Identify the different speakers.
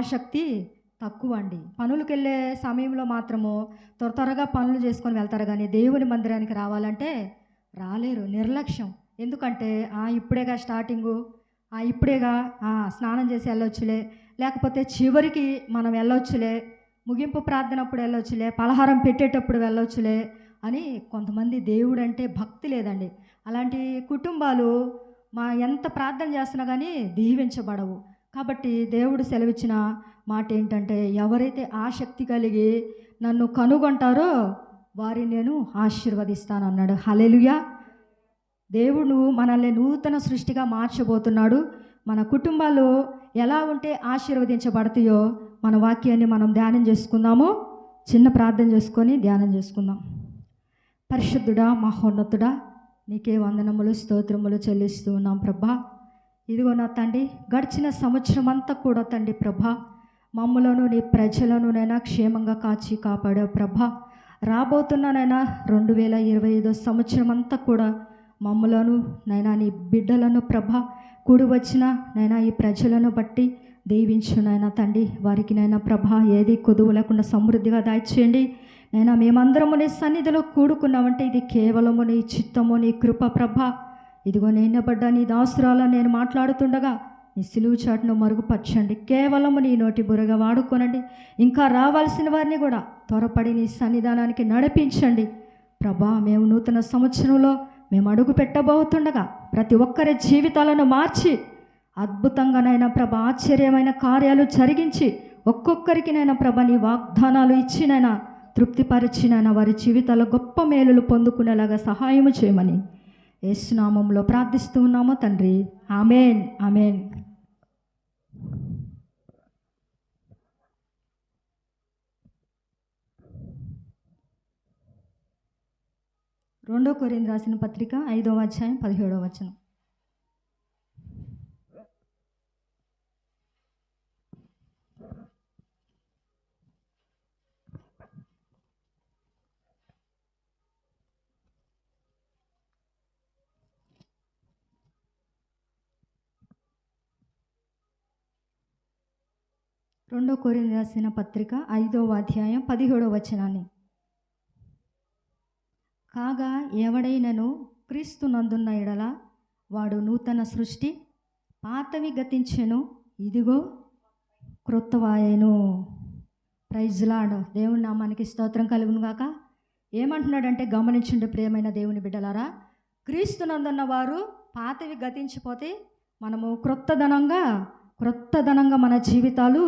Speaker 1: ఆసక్తి తక్కువ అండి. పనులకు వెళ్ళే సమయంలో మాత్రము త్వర త్వరగా పనులు చేసుకొని వెళ్తారు కానీ దేవుని మందిరానికి రావాలంటే రాలేరు నిర్లక్ష్యం. ఎందుకంటే "ఆ, ఇప్పుడేగా స్టార్టింగు "ఆ, ఇప్పుడేగా ఆ, స్నానం చేసి వెళ్ళొచ్చులే లేకపోతే చివరికి మనం వెళ్ళొచ్చులే ముగింపు ప్రార్థన అప్పుడు వెళ్ళొచ్చులే పలహారం పెట్టేటప్పుడు వెళ్ళొచ్చులే అని కొంతమంది దేవుడు అంటే భక్తి లేదండి. అలాంటి కుటుంబాలు మా ఎంత ప్రార్థన చేస్తున్నా కానీ దీవించబడవు. కాబట్టి దేవుడు సెలవిచ్చిన మాట ఏంటంటే ఎవరైతే ఆసక్తి కలిగి నన్ను కనుగొంటారో వారిని నేను ఆశీర్వదిస్తాను అన్నాడు హలెలుయా దేవుడు మనల్ని నూతన సృష్టిగా మార్చబోతున్నాడు. మన కుటుంబాలు ఎలా ఉంటే ఆశీర్వదించబడతాయో మన వాక్యాన్ని మనం ధ్యానం చేసుకుందాము. చిన్న ప్రార్థన చేసుకొని ధ్యానం చేసుకుందాం. పరిశుద్ధుడా మహోన్నతుడా నీకే వందనములు స్తోత్రములు చెల్లిస్తూ ఉన్నాం ప్రభా. ఇదిగో నా తండ్రి గడిచిన సంవత్సరం అంతా కూడా తండ్రి ప్రభ మమ్మలను నీ ప్రజలను నైనా క్షేమంగా కాచి కాపాడావు ప్రభా. రాబోతున్నానైనా రెండు వేల ఇరవై ఐదో సంవత్సరం అంతా కూడా మమ్మలను నైనా నీ బిడ్డలను ప్రభ కూడి వచ్చిన నైనా ఈ ప్రజలను బట్టి దీవించు తండ్రి. వారికి నైనా ప్రభ ఏది కొదువు లేకుండా సమృద్ధిగా దాయిచేయండి నైనా మేమందరము నీ సన్నిధిలో కూడుకున్నామంటే ఇది కేవలము నీ చిత్తము నీ కృప ప్రభ. ఇదిగో నేనబడ్డ నీ దాసురాల నేను మాట్లాడుతుండగా నీ సిలువు చాటును మరుగుపరచండి. కేవలము నీ నోటి బురగ వాడుకోనండి. ఇంకా రావాల్సిన వారిని కూడా త్వరపడి నీ సన్నిధానానికి నడిపించండి. ప్రభా మేము నూతన సంవత్సరంలో మేము అడుగు పెట్టబోతుండగా ప్రతి ఒక్కరి జీవితాలను మార్చి అద్భుతంగానైనా ప్రభ ఆశ్చర్యమైన కార్యాలు జరిగించి ఒక్కొక్కరికినైనా ప్రభ నీ వాగ్దానాలు ఇచ్చినైనా తృప్తిపరిచినైనా వారి జీవితాల గొప్ప మేలులు పొందుకునేలాగా సహాయం చేయమని యేసునామంలో ప్రార్థిస్తూ ఉన్నాము తండ్రి. ఆమెన్. ఆమెన్. రెండో కొరింది రాసిన పత్రిక ఐదవ అధ్యాయం పదిహేడవ వచనం. రెండో కోరింది రాసిన పత్రిక ఐదవ అధ్యాయం పదిహేడవ వచనాన్ని. కాగా ఎవడైనను క్రీస్తు నందున్న ఎడల వాడు నూతన సృష్టి పాతవి గతించెను ఇదిగో క్రొత్తవాయను. ప్రైజ్లాడు దేవుని నామానికి స్తోత్రం కలుగును గాక. ఏమంటున్నాడంటే గమనించండి ప్రియమైన దేవుని బిడ్డలారా క్రీస్తునందున్న వారు పాతవి గతించిపోతే మనము క్రొత్తదనంగా క్రొత్తదనంగా మన జీవితాలు